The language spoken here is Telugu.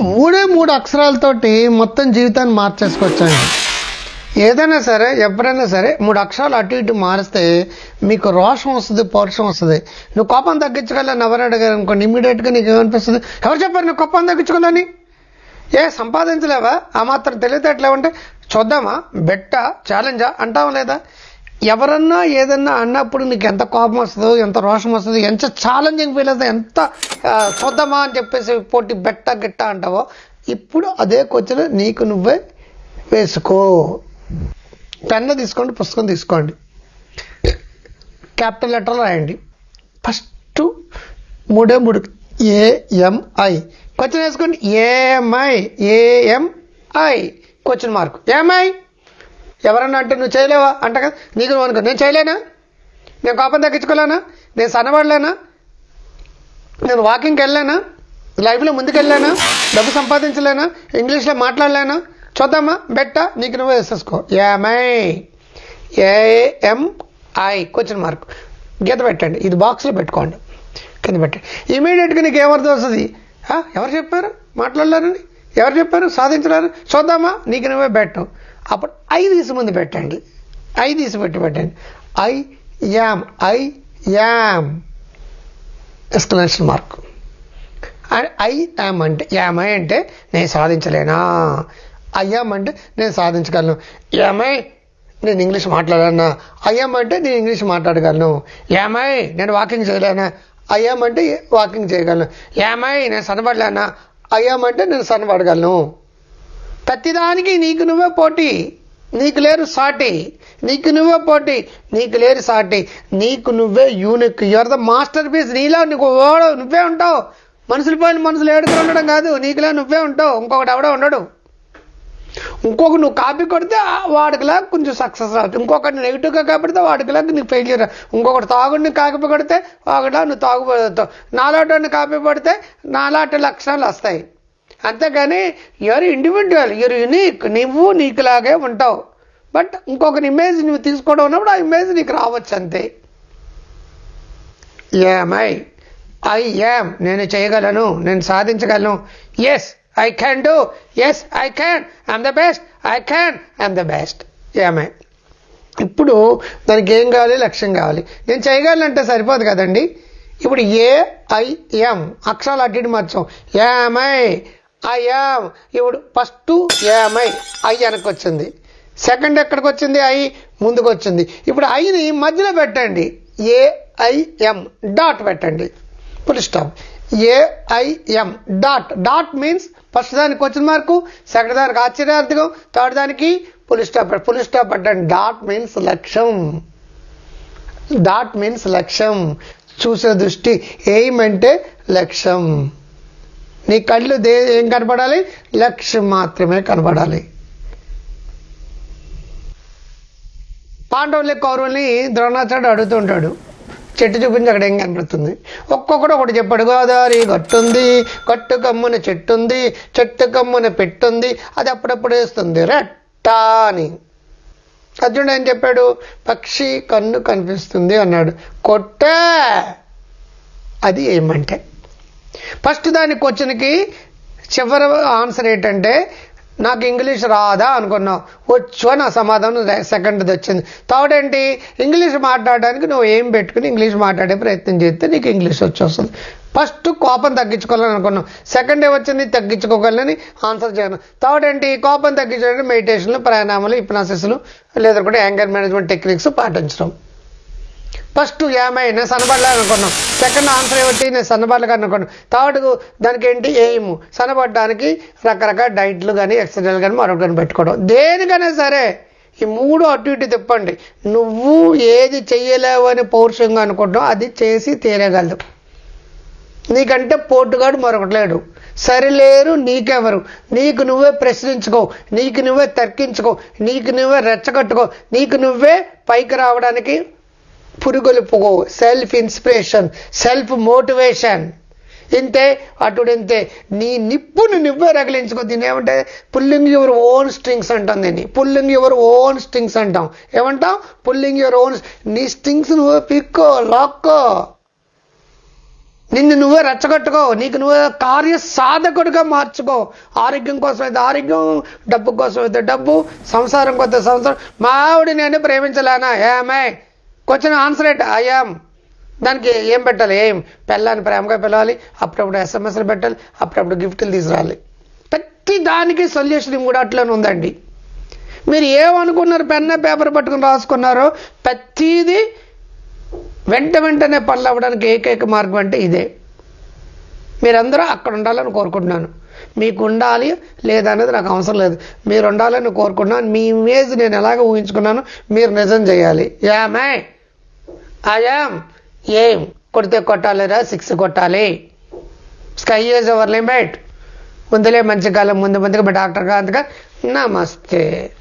మూడే మూడు అక్షరాలతోటి మొత్తం జీవితాన్ని మార్చేసుకొచ్చాను. ఏదైనా సరే ఎప్పుడైనా సరే మూడు అక్షరాలు అటు ఇటు మారిస్తే మీకు రోషం వస్తుంది పౌరుషం వస్తుంది. నువ్వు కోపం తగ్గించగలని ఎవరు అడిగారు అనుకోండి ఇమీడియట్గా నీకు ఏమనిపిస్తుంది? ఎవరు చెప్పారు నువ్వు కోపం తగ్గించుకోవాలని? ఏ సంపాదించలేవా? ఆ మాత్రం తెలివితేటలేవంటే చూద్దామా? బెట్ట? ఛాలెంజా? అంటావా లేదా? ఎవరన్నా ఏదన్నా అన్నప్పుడు నీకు ఎంత కోపం వస్తుందో ఎంత రోషం వస్తుందో ఎంత ఛాలెంజింగ్ ఫీల్ అవుతుంది ఎంత చూద్దామా అని చెప్పేసి పోటీ బెట్ట గిట్ట అంటావో ఇప్పుడు అదే క్వశ్చన్ నీకు నువ్వే వేసుకో. పెన్ను తీసుకోండి పుస్తకం తీసుకోండి. క్యాపిటల్ లెటర్ రాయండి. ఫస్ట్ మూడే మూడు ఏఎంఐ క్వశ్చన్ వేసుకోండి. AMI AMI question mark. AMI ఎవరన్నా అంటే నువ్వు చేయలేవా? అంట కదా. నీకు నువ్వు అనుకో నేను చేయలేనా? నేను కోపం తగ్గించుకోలేనా? నేను సన్నబడలేనా? నేను వాకింగ్కి వెళ్ళానా లైఫ్లో ముందుకెళ్ళానా డబ్బు సంపాదించలేనా? ఇంగ్లీష్లో మాట్లాడలేనా? చూద్దామా? బెట్ట? నీకు నువ్వే వేసేసుకో ఏమై ఏఎంఐ క్వశ్చన్ మార్క్ గీత పెట్టండి. ఇది బాక్స్లో పెట్టుకోండి. కింద పెట్టండి. ఇమీడియట్గా నీకు ఏమర్థం వస్తుంది? ఎవరు చెప్పారు? మాట్లాడలేరని? ఎవరు చెప్పారు? సాధించలేరు? చూద్దామా? నీకు నువ్వే బెట్టు. అప్పుడు ఐ తీసి ముందు పెట్టండి. ఐ తీసి పెట్టి పెట్టండి. I am I am. Exclamation mark I am అంటే యామై అంటే నేను సాధించలేనా? అయ్యామ్ అంటే నేను సాధించగలను. యామై నేను ఇంగ్లీష్ మాట్లాడానా? అయ్యామ్ అంటే నేను ఇంగ్లీష్ మాట్లాడగలను. యామై నేను వాకింగ్ చేయలేనా? అయ్యామంటే వాకింగ్ చేయగలను. యామై నేను సనబడలేనా అయ్యామంటే నేను సనబడగలను ప్రతిదానికి నీకు నువ్వే పోటీ. నీకు లేరు సాటి. నీకు నువ్వే పోటీ. నీకు లేరు సాటి. నీకు నువ్వే unique your the masterpiece నీలో నీకు ఓడ- నువ్వే ఉంటావు. మనుషులు పోయిన మనుషులు ఏడుకుని ఉండడం కాదు. నీకులా నువ్వే ఉంటావు. ఇంకొకటి ఎవడో ఉండడు. ఇంకొక నువ్వు కాపీ కొడితే వాడికిలా కొంచెం సక్సెస్ అవుతుంది ఇంకొకటి నెగిటివ్గా కాపాడితే వాడికిలా నీకు ఫెయిల్యూర్ ఇంకొకటి తాగుడిని కాపీ కొడితే ఒకటిలా నువ్వు తాగుబోతావు. నాలాటోని కాపీ పడితే నాలాంటి లక్షణాలు వస్తాయి. అంతేగాని యువర్ ఇండివిజువల్ యువర్ యునీక్ నువ్వు నీకులాగే ఉంటావు. బట్ ఇంకొక ఇమేజ్ నువ్వు తీసుకోవడం ఉన్నప్పుడు ఆ ఇమేజ్ నీకు రావచ్చు అంతే. ఏమై ఐ యామ్ నేను చేయగలను. నేను సాధించగలను. Yes I can do yes I can I'm the best I can I'm the best ఏమై ఇప్పుడు దానికి ఏం కావాలి? లక్ష్యం కావాలి. నేను చేయగలనంటే సరిపోదు కదండి. ఇప్పుడు ఏ ఐ ఎం అక్షరాలు అటు ఇటు మార్చాం. ఏమై ఐ యామ్ ఇప్పుడు ఫస్ట్ ఏమై ఐ వెనక్కి వచ్చింది సెకండ్ ఎక్కడికి వచ్చింది ఐ ముందుకు వచ్చింది ఇప్పుడు ఐని మధ్యలో పెట్టండి. ఏఐఎం డాట్ పెట్టండి. Full stop AIM dot dot means first దానికి వచ్చిన మార్కు సెకండ్ దానికి ఆశ్చర్యార్థకం థర్డ్ దానికి ఫుల్ స్టాప్ ఫుల్ స్టాప్ పెట్టండి డాట్ మీన్స్ లక్ష్యం. డాట్ మీన్స్ లక్ష్యం. చూసే దృష్టి. ఎయిమ్ అంటే లక్ష్యం. నీ కళ్ళు దే ఏం కనపడాలి? లక్ష్యం మాత్రమే కనపడాలి. పాండవుల్ని కౌరవుల్ని ద్రోణాచార్యుడు అడుగుతుంటాడు. చెట్టు చూపించి అక్కడ ఏం కనపడుతుంది? ఒక్కొక్కడు ఒకటి చెప్పాడు గోదావరి గట్టుంది గట్టు కమ్మున చెట్టు ఉంది చెట్టు కమ్మున పెట్టుంది అది అప్పుడప్పుడు వేస్తుంది. రెట్ట అని. అర్జునుడు ఏం చెప్పాడు? పక్షి కన్ను కనిపిస్తుంది అన్నాడు. కొట్టే! అది ఏమంటే ఫస్ట్ దాని క్వశ్చన్కి చివరి ఆన్సర్ ఏంటంటే నాకు ఇంగ్లీష్ రాదా అనుకున్నావు వచ్చు నా సమాధానం సెకండ్ది వచ్చింది. థర్డ్ ఏంటి? ఇంగ్లీష్ మాట్లాడడానికి నువ్వు ఏం పెట్టుకుని ఇంగ్లీష్ మాట్లాడే ప్రయత్నం చేస్తే నీకు ఇంగ్లీష్ వచ్చేస్తుంది. ఫస్ట్ కోపం తగ్గించుకోవాలని అనుకున్నావు సెకండ్ ఏమొచ్చింది తగ్గించుకోగలని ఆన్సర్ చేయను. థర్డ్ ఏంటి? కోపం తగ్గించడానికి మెడిటేషన్లు ప్రాణాయామాలు హిప్నాసిస్లు లేదా కూడా యాంగర్ మేనేజ్మెంట్ టెక్నిక్స్ పాటించడం. ఫస్ట్ ఏమై నేను సన్నబడ్డాను అనుకున్నాం సెకండ్ ఆన్సర్ ఏమిటి నేను సన్నబడ్డగా అనుకున్నాను. థర్డ్ దానికి ఏంటి ఎయిమ్ సన్నబడ్డానికి రకరకాల డైట్లు కానీ ఎక్సర్సైజ్ కానీ మరొకటి పెట్టుకోవడం. దేనికైనా సరే ఈ మూడు అటు ఇటు తిప్పండి. నువ్వు ఏది చేయలేవు అని పౌరుషంగా అనుకుంటావు అది చేసి తీరగలదు నీకంటే పోటుగాడు మరొకటి లేడు. సరిలేరు నీకెవరు? నీకు నువ్వే ప్రశ్నించుకో. నీకు నువ్వే తర్కించుకో. నీకు నువ్వే రెచ్చగొట్టుకో. నీకు నువ్వే పైకి రావడానికి పురుగొలుపుకు సెల్ఫ్ ఇన్స్పిరేషన్ సెల్ఫ్ మోటివేషన్ ఇంతే అటుడింతే. నీ నిప్పును నువ్వే రగిలించుకో. దీన్ని ఏమంటే పుల్లింగ్ యువర్ ఓన్ స్ట్రింగ్స్ అంటాం దీన్ని. పుల్లింగ్ యువర్ ఓన్ స్ట్రింగ్స్ అంటాం. ఏమంటాం? పుల్లింగ్ యువర్ ఓన్ నీ స్ట్రింగ్స్ నువ్వు పిక్కో లాక్కో. నిన్ను నువ్వే రెచ్చగొట్టుకో. నీకు నువ్వే కార్య సాధకుడిగా మార్చుకో. ఆరోగ్యం కోసం అయితే ఆరోగ్యం డబ్బు కోసం అయితే డబ్బు సంసారం కొద్ది సంసారం. మా ఆవిడ నేను ప్రేమించలేనా? ఏమే? క్వశ్చన్ ఆన్సర్ ఎట్ ఐఎమ్ దానికి ఏం పెట్టాలి? ఏం? పిల్లని ప్రేమగా పిలవాలి అప్పుడప్పుడు ఎస్ఎంఎస్లు పెట్టాలి అప్పుడప్పుడు గిఫ్ట్లు తీసుకురావాలి. ప్రతి దానికి సొల్యూషన్ కూడా అట్లనే ఉందండి. మీరు ఏమనుకున్నారు పెన్న పేపర్ పట్టుకుని రాసుకున్నారో ప్రతిదీ వెంట వెంటనే పనులు అవ్వడానికి ఏకైక మార్గం అంటే ఇదే. మీరందరూ అక్కడ ఉండాలని కోరుకుంటున్నాను. మీకు ఉండాలి లేదనేది నాకు అవసరం లేదు. మీరు ఉండాలని కోరుకుంటున్నాను. మీ ఇమేజ్ నేను ఎలాగ ఊహించుకున్నాను మీరు నిజం చేయాలి. యామే ఐయామ్ ఏం? కొడితే కొట్టాలిరా సిక్స్ కొట్టాలి. స్కై ఈజ్ అవర్ లిమిట్ ముందులే మంచి కాలం ముందు ముందుగా డాక్టర్ గాంధీ నమస్తే.